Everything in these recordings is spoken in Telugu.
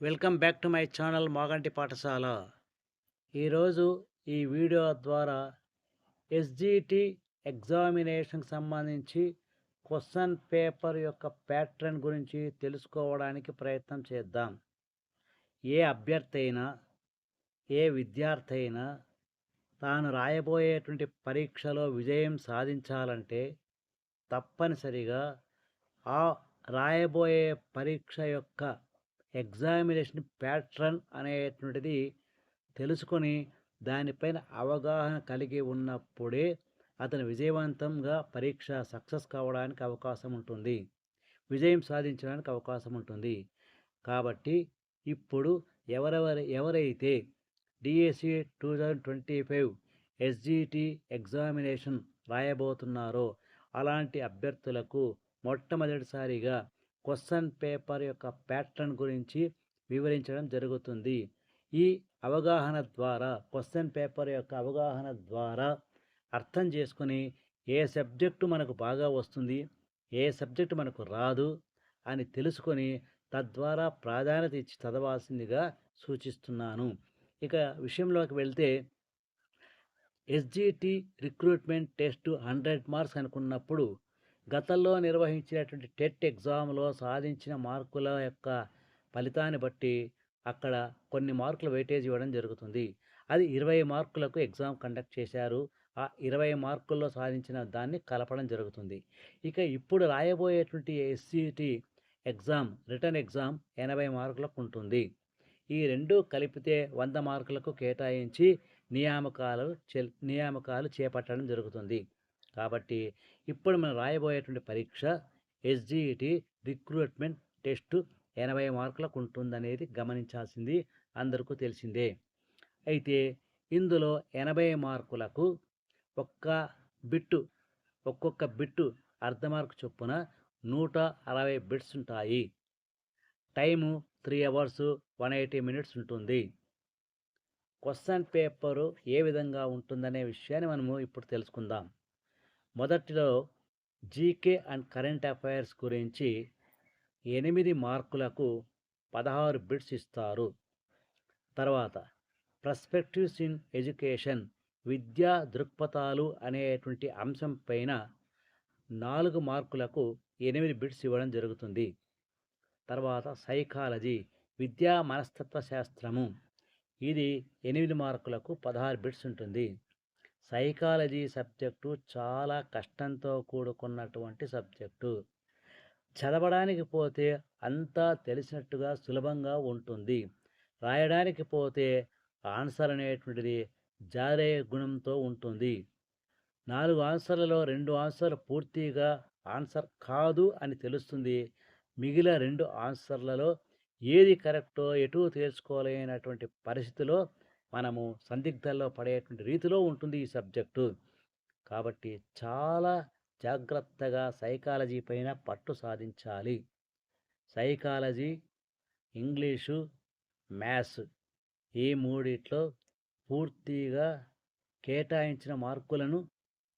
Welcome back to my channel Maganti పాఠశాల. ఈరోజు ఈ వీడియో ద్వారా ఎస్జిటి ఎగ్జామినేషన్కి సంబంధించి క్వశ్చన్ పేపర్ యొక్క ప్యాటర్న్ గురించి తెలుసుకోవడానికి ప్రయత్నం చేద్దాం. ఏ అభ్యర్థి అయినా ఏ విద్యార్థి అయినా తాను రాయబోయేటువంటి పరీక్షలో విజయం సాధించాలంటే తప్పనిసరిగా ఆ రాయబోయే పరీక్ష యొక్క ఎగ్జామినేషన్ ప్యాట్రన్ అనేటువంటిది తెలుసుకొని దానిపైన అవగాహన కలిగి ఉన్నప్పుడే అతను విజయవంతంగా పరీక్ష సక్సెస్ కావడానికి అవకాశం ఉంటుంది. విజయం సాధించడానికి అవకాశం ఉంటుంది. కాబట్టి ఇప్పుడు ఎవరెవరు ఎవరైతే DSC two thousand twenty five SGT examination రాయబోతున్నారో అలాంటి అభ్యర్థులకు మొట్టమొదటిసారిగా క్వశ్చన్ పేపర్ యొక్క ప్యాటర్న్ గురించి వివరించడం జరుగుతుంది. ఈ అవగాహన ద్వారా క్వశ్చన్ పేపర్ యొక్క అవగాహన ద్వారా అర్థం చేసుకుని ఏ సబ్జెక్టు మనకు బాగా వస్తుంది ఏ సబ్జెక్టు మనకు రాదు అని తెలుసుకొని తద్వారా ప్రాధాన్యత ఇచ్చి చదవాల్సిందిగా సూచిస్తున్నాను. ఇక విషయంలోకి వెళ్తే SGT recruitment test hundred marks అనుకున్నప్పుడు గతంలో నిర్వహించినటువంటి టెట్ ఎగ్జామ్లో సాధించిన మార్కుల యొక్క ఫలితాన్ని బట్టి అక్కడ కొన్ని మార్కులు వెయిటేజ్ ఇవ్వడం జరుగుతుంది. అది ఇరవై మార్కులకు ఎగ్జామ్ కండక్ట్ చేశారు. ఆ ఇరవై మార్కుల్లో సాధించిన దాన్ని కలపడం జరుగుతుంది. ఇక ఇప్పుడు రాయబోయేటువంటి ఎస్సిటి ఎగ్జామ్ రిటర్న్ ఎగ్జామ్ ఎనభై మార్కులకు ఉంటుంది. ఈ రెండు కలిపితే వంద మార్కులకు కేటాయించి నియామకాలు చెల్ నియామకాలు చేపట్టడం జరుగుతుంది. కాబట్టి ఇప్పుడు మనం రాయబోయేటువంటి పరీక్ష ఎస్జీఈటీ రిక్రూట్మెంట్ టెస్ట్ ఎనభై మార్కులకు ఉంటుందనేది గమనించాల్సింది అందరికీ తెలిసిందే. అయితే ఇందులో ఎనభై మార్కులకు ఒక్క బిట్టు ఒక్కొక్క బిట్టు అర్ధ మార్కు చొప్పున నూట అరవై బిట్స్ ఉంటాయి. Time three hours one eighty minutes ఉంటుంది. క్వశ్చన్ పేపరు ఏ విధంగా ఉంటుందనే విషయాన్ని మనము ఇప్పుడు తెలుసుకుందాం. మొదటిలో జీకే అండ్ కరెంట్ అఫైర్స్ గురించి ఎనిమిది మార్కులకు పదహారు బిట్స్ ఇస్తారు. తర్వాత ప్రస్పెక్టివ్స్ ఇన్ ఎడ్యుకేషన్ విద్యా దృక్పథాలు అనేటువంటి అంశం పైన నాలుగు మార్కులకు ఎనిమిది బిట్స్ ఇవ్వడం జరుగుతుంది. తర్వాత సైకాలజీ విద్యా మనస్తత్వ శాస్త్రము. ఇది ఎనిమిది మార్కులకు పదహారు బిట్స్ ఉంటుంది. సైకాలజీ సబ్జెక్టు చాలా కష్టంతో కూడుకున్నటువంటి సబ్జెక్టు. చదవడానికి పోతే అంతా తెలిసినట్టుగా సులభంగా ఉంటుంది. రాయడానికి పోతే ఆన్సర్ అనేటువంటిది జారే గుణంతో ఉంటుంది. నాలుగు ఆన్సర్లలో రెండు ఆన్సర్లు పూర్తిగా ఆన్సర్ కాదు అని తెలుస్తుంది. మిగిలిన రెండు ఆన్సర్లలో ఏది కరెక్టో ఎటు తెలుసుకోలేనటువంటి పరిస్థితిలో మనము సందిగ్ధాల్లో పడేటువంటి రీతిలో ఉంటుంది ఈ సబ్జెక్టు. కాబట్టి చాలా జాగ్రత్తగా సైకాలజీ పైన పట్టు సాధించాలి. సైకాలజీ ఇంగ్లీషు మ్యాథ్స్ ఈ మూడిట్లో పూర్తిగా కేటాయించిన మార్కులను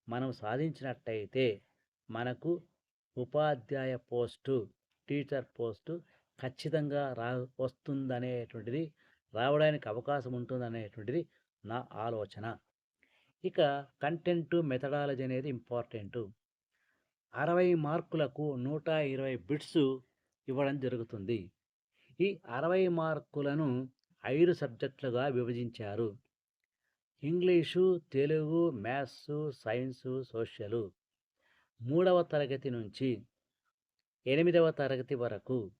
మనం సాధించినట్టయితే మనకు ఉపాధ్యాయ పోస్టు టీచర్ పోస్టు ఖచ్చితంగా రా వస్తుందనేటువంటిది రావడానికి అవకాశం ఉంటుందనేటువంటిది నా ఆలోచన. ఇక కంటెంట్ మెథడాలజీ అనేది ఇంపార్టెంటు. అరవై మార్కులకు నూట ఇరవై బిట్స్ ఇవ్వడం జరుగుతుంది. ఈ అరవై మార్కులను ఐదు సబ్జెక్టులుగా విభజించారు. English Telugu maths science social. మూడవ తరగతి నుంచి ఎనిమిదవ తరగతి వరకు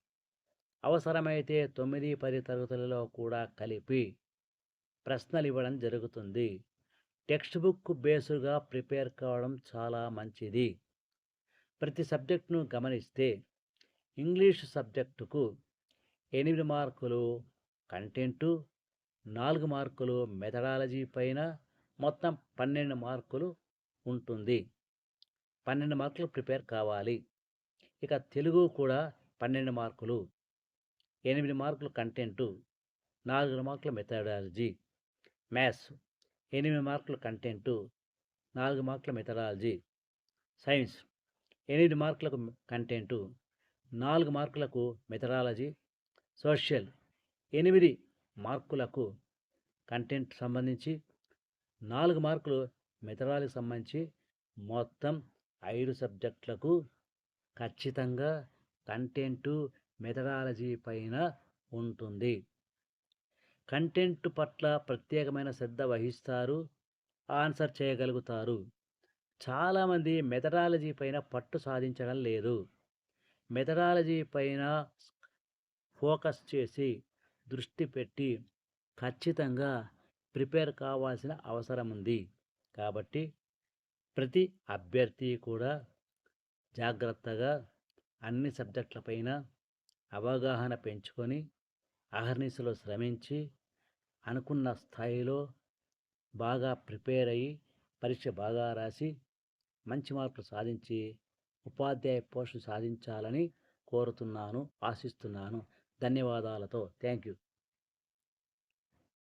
అవసరమైతే తొమ్మిది పది తరగతులలో కూడా కలిపి ప్రశ్నలు ఇవ్వడం జరుగుతుంది. టెక్స్ట్ బుక్ బేసుగా ప్రిపేర్ కావడం చాలా మంచిది. ప్రతి సబ్జెక్టును గమనిస్తే ఇంగ్లీష్ సబ్జెక్టుకు ఎనిమిది మార్కులు కంటెంటు నాలుగు మార్కులు మెథడాలజీ పైన మొత్తం పన్నెండు మార్కులు ఉంటుంది. పన్నెండు మార్కులు ప్రిపేర్ కావాలి. ఇక తెలుగు కూడా పన్నెండు మార్కులు. ఎనిమిది మార్కులు కంటెంటు నాలుగు మార్కులు మెథడాలజీ మ్యాథ్స్ ఎనిమిది మార్కులు కంటెంటు నాలుగు మార్కుల మెథడాలజీ సైన్స్ ఎనిమిది మార్కులకు కంటెంటు నాలుగు మార్కులకు మెథడాలజీ సోషల్ ఎనిమిది మార్కులకు కంటెంట్ సంబంధించి నాలుగు మార్కులు మెథడాలజీకి సంబంధించి మొత్తం ఐదు సబ్జెక్టులకు ఖచ్చితంగా కంటెంటు మెథడాలజీ పైన ఉంటుంది. కంటెంట్ పట్ల ప్రత్యేకమైన శ్రద్ధ వహిస్తారు ఆన్సర్ చేయగలుగుతారు. చాలామంది మెథడాలజీ పైన పట్టు సాధించడం లేదు. మెథడాలజీ పైన ఫోకస్ చేసి దృష్టి పెట్టి ఖచ్చితంగా ప్రిపేర్ కావాల్సిన అవసరం ఉంది. కాబట్టి ప్రతి అభ్యర్థి కూడా జాగ్రత్తగా అన్ని సబ్జెక్టులపైన అవగాహన పెంచుకొని అహర్నిశలో శ్రమించి అనుకున్న స్థాయిలో బాగా ప్రిపేర్ అయ్యి పరీక్ష బాగా రాసి మంచి మార్కులు సాధించి ఉపాధ్యాయ పోస్టు సాధించాలని కోరుతున్నాను ఆశిస్తున్నాను. ధన్యవాదాలతో. Thank you